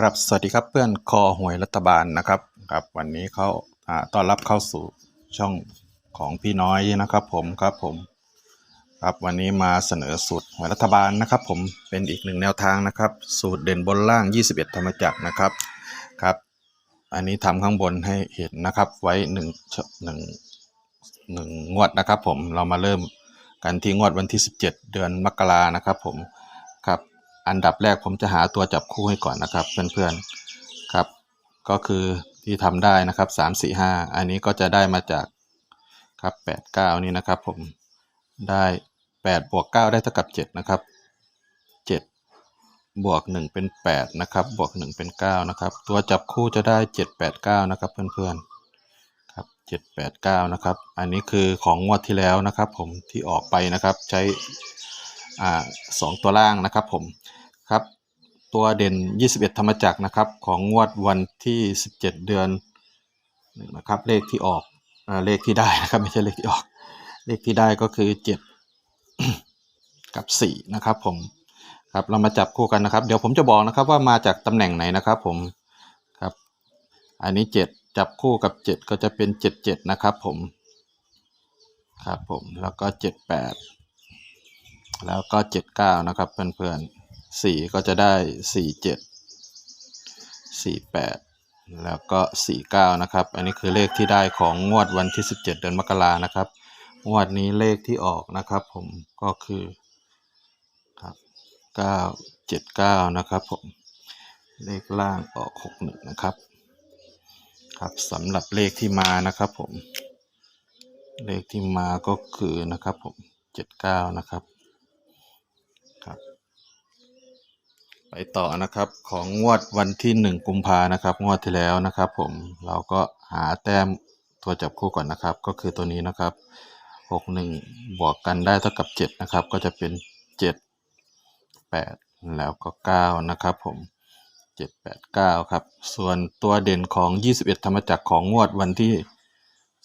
ครับ สวัสดีครับเพื่อนคอหวยรัฐบาลนะครับครับวันนี้เขาอ่าต้อนรับเข้าสู่ช่องของพี่น้อยนะครับผมครับผมครับวันนี้มาเสนอสูตรหวยรัฐบาลนะครับ ผมเป็นอีกหนึ่งแนวทางนะครับ สูตรเด่นบนล่าง 21 ธรรมจักรนะครับครับอันนี้ทำข้างบนให้เห็นนะครับไว้หนึ่งหนึ่งหนึ่งงวดนะครับ ผมเรามาเริ่มกันที่งวดวันที่ 17 เดือนมกรานะครับ ผม อันดับแรกผมจะหาตัวจับคู่ให้ก่อนนะครับ เพื่อนๆครับ ก็คือที่ทำได้นะครับสามสี่ห้าอันนี้ก็จะได้มาจากครับแปดเก้านี่นะครับ ผมได้แปดบวกเก้าได้เท่ากับเจ็ดนะครับเจ็ดบวกหนึ่งเป็นแปดนะครับ บวกหนึ่งเป็นเก้านะครับ ตัวจับคู่จะได้เจ็ดแปดเก้านะครับ เพื่อนๆครับเจ็ดแปดเก้านะครับ อันนี้คือของงวดที่แล้วนะครับ ผมที่ออกไปนะครับใช้ อ่าสองตัวล่างนะครับผมครับตัวเด่น 21 ธรรมจักรนะครับของงวดวันที่ 17 เดือนหนึ่งนะครับเลขที่ออกอ่าเลขที่ได้นะครับไม่ใช่เลขที่ออก เลขที่ได้ก็คือ 7 กับ 4 นะครับผมครับเรามาจับคู่กันนะครับ เดี๋ยวผมจะบอกนะครับว่ามาจากตำแหน่งไหนนะครับผมครับอันนี้ 7 จับคู่กับ 7 ก็จะเป็น 77 นะครับผมครับผมแล้วก็ 78 แล้วก็ 79 นะครับเพื่อนๆ4ก็จะได้ 47 48 แล้วก็ 49 นะครับ อันนี้คือเลขที่ได้ของงวดวันที่ 17 เดือนมกรานะครับ งวดนี้เลขที่ออกนะครับ ผมก็คือครับ979 นะครับผม เลขล่างออก 61 นะครับ ครับสำหรับเลขที่มานะครับผม เลขที่มาก็คือนะครับผม79 นะครับ ครับ ไปต่อนะครับของงวดวันที่1กุมภานะครับ งวดที่แล้วนะครับ ผมเราก็หาแต้มตัวจับคู่ก่อนนะครับ ก็คือตัวนี้นะครับ61บวกกันได้เท่ากับ7นะครับ ก็จะเป็น7 8แล้วก็9นะครับผม7 8 9ครับ ส่วนตัวเด่นของ21ธรรมจักรของงวดวันที่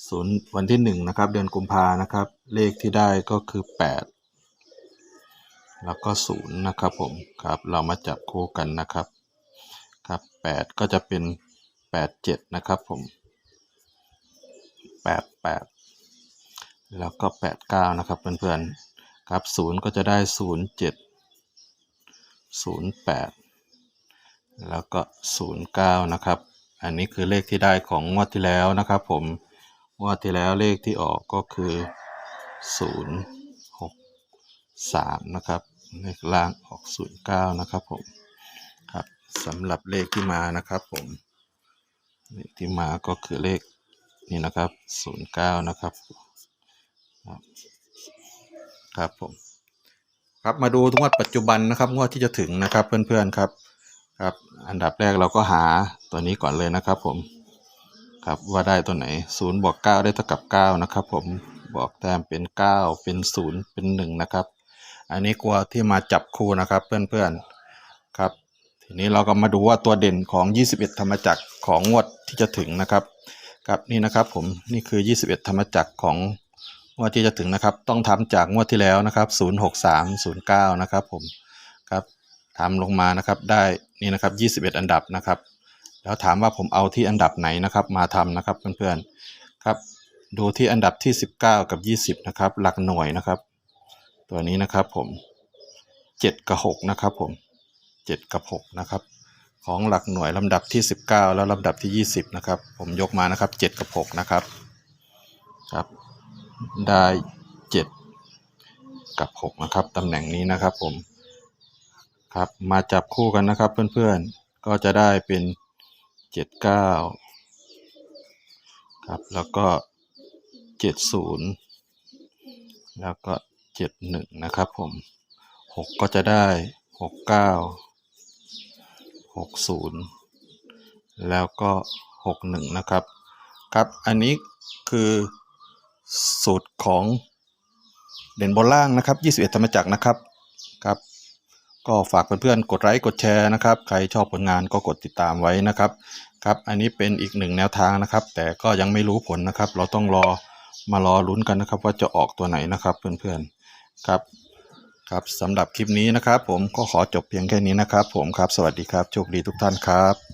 ศูนย์วันที่1นะครับ เดือนกุมภานะครับ เลขที่ได้ก็คือ8 แล้วก็ศูนย์นะครับผมครับเรามาจับคู่กันนะครับครับแปดก็จะเป็นแปดเจ็ดนะครับผมแปดแปดแล้วก็แปดเก้านะครับเพื่อนๆครับศูนย์ก็จะได้ศูนย์เจ็ดศูนย์แปดแล้วก็ศูนย์เก้านะครับ อันนี้คือเลขที่ได้ของงวดที่แล้วนะครับผมงวดที่แล้วเลขที่ออกก็คือศูนย์หกสามนะครับ เลขล่างออกศูนย์เก้านะครับผมครับสำหรับเลขที่มานะครับผมเลขที่มาก็คือเลขนี่นะครับศูนย์เก้านะครับครับครับผมครับมาดูงวดปัจจุบันนะครับงวดที่จะถึงนะครับเพื่อนๆครับครับ อันดับแรกเราก็หาตัวนี้ก่อนเลยนะครับผมครับว่าได้ตัวไหนศูนย์บวกเก้าได้เท่ากับเก้านะครับผมบอกแต้มเป็นเก้าเป็นศูนย์เป็นหนึ่งนะครับ อันนี้กลัวที่มาจับคู่นะครับเพื่อนๆครับ ทีนี้เราก็มาดูว่าตัวเด่นของ 21 ธรรมจักรของงวดที่จะถึงนะครับครับนี่นะครับผมนี่คือ 21 ธรรมจักรของงวดที่จะถึงนะครับ ต้องทำจากงวดที่แล้วนะครับ 06309 นะครับผมครับทำลงมานะครับได้นี่นะครับ 21 อันดับนะครับ แล้วถามว่าผมเอาที่อันดับไหนนะครับมาทำนะครับเพื่อนๆครับดูที่อันดับที่ 19 กับ 20 นะครับ หลักหน่วยนะครับ ตัวนี้นะครับผมเจ็ดกับหกนะครับผมเจ็ดกับหกนะครับของหลักหน่วยลำดับที่สิบเก้าแล้วลำดับที่ยี่สิบนะครับ ผมยกมานะครับเจ็ดกับหกนะครับครับได้เจ็ดกับหกนะครับตำแหน่งนี้นะครับผมครับมาจับคู่กันนะครับเพื่อนๆก็จะได้เป็นเจ็ดเก้าครับแล้วก็เจ็ดศูนย์แล้วก็ เจ็ดหนึ่งนะครับผมหกก็จะได้หกเก้าหกศูนย์แล้วก็หกหนึ่งนะครับ ครับ อันนี้คือสูตรของเด่นบนล่างนะครับ 21ธรรมจักรนะครับ ครับ ก็ฝากเพื่อนๆ กดไลค์ กดแชร์นะครับ ใครชอบผลงานก็กดติดตามไว้นะครับ ครับ อันนี้เป็นอีกหนึ่งแนวทางนะครับ แต่ก็ยังไม่รู้ผลนะครับ เราต้องรอมารอลุ้นกันนะครับ ว่าจะออกตัวไหนนะครับเพื่อนๆ ครับครับสำหรับคลิปนี้นะครับ ผมก็ขอจบเพียงแค่นี้นะครับ ผมครับสวัสดีครับโชคดีทุกท่านครับ